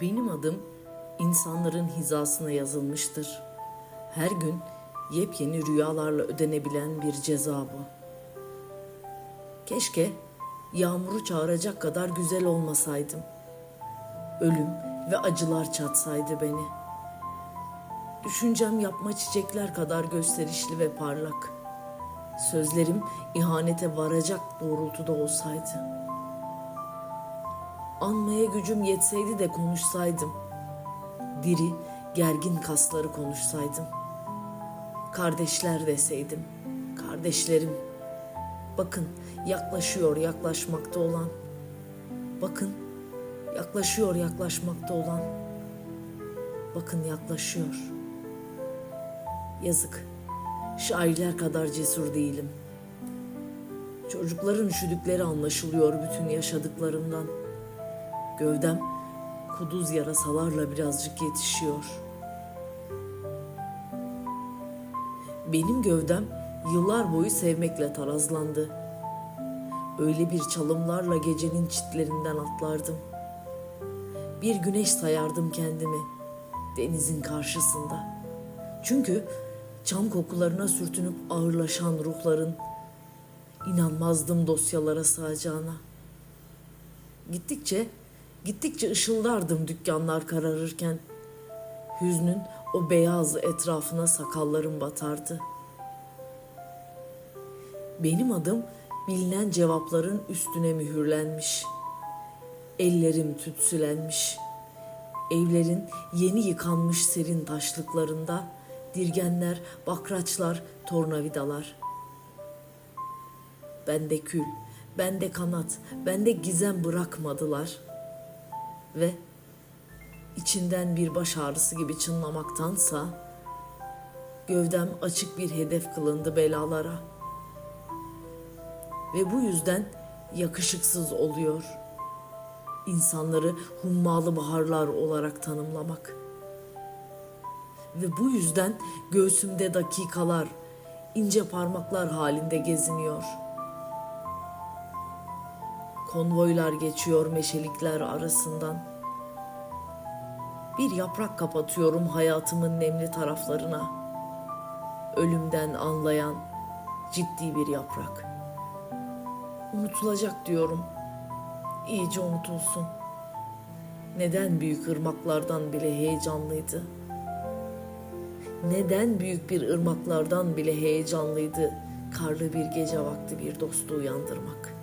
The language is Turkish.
Benim adım insanların hizasına yazılmıştır. Her gün yepyeni rüyalarla ödenebilen bir ceza bu. Keşke yağmuru çağıracak kadar güzel olmasaydım. Ölüm ve acılar çatsaydı beni. Düşüncem yapma çiçekler kadar gösterişli ve parlak. Sözlerim ihanete varacak doğrultuda olsaydı. Anmaya gücüm yetseydi de konuşsaydım. Diri, gergin kasları konuşsaydım. Kardeşler deseydim. Kardeşlerim. Bakın yaklaşıyor yaklaşmakta olan. Bakın yaklaşıyor yaklaşmakta olan. Bakın yaklaşıyor. Yazık. Şairler kadar cesur değilim. Çocukların üşüdükleri anlaşılıyor bütün yaşadıklarımdan. Gövdem kuduz yarasalarla birazcık yetişiyor. Benim gövdem yıllar boyu sevmekle tarazlandı. Öyle bir çalımlarla gecenin çitlerinden atlardım. Bir güneş sayardım kendimi denizin karşısında. Çünkü çam kokularına sürtünüp ağırlaşan ruhların inanmazdım dosyalara sığacağına. Gittikçe, gittikçe ışıldardım dükkanlar kararırken. Hüznün o beyaz etrafına sakallarım batardı. Benim adım bilinen cevapların üstüne mühürlenmiş. Ellerim tütsülenmiş. Evlerin yeni yıkanmış serin taşlıklarında dirgenler, bakraçlar, tornavidalar. Bende kül, bende kanat, bende gizem bırakmadılar. Ve içinden bir baş ağrısı gibi çınlamaktansa gövdem açık bir hedef kılındı belalara. Ve bu yüzden yakışıksız oluyor. İnsanları hummalı baharlar olarak tanımlamak. Ve bu yüzden göğsümde dakikalar, ince parmaklar halinde geziniyor.'' Konvoylar geçiyor meşelikler arasından. Bir yaprak kapatıyorum hayatımın nemli taraflarına. Ölümden anlayan ciddi bir yaprak. Unutulacak diyorum. İyice unutulsun. Neden büyük ırmaklardan bile heyecanlıydı? Neden büyük bir ırmaklardan bile heyecanlıydı karlı bir gece vakti bir dostu uyandırmak?''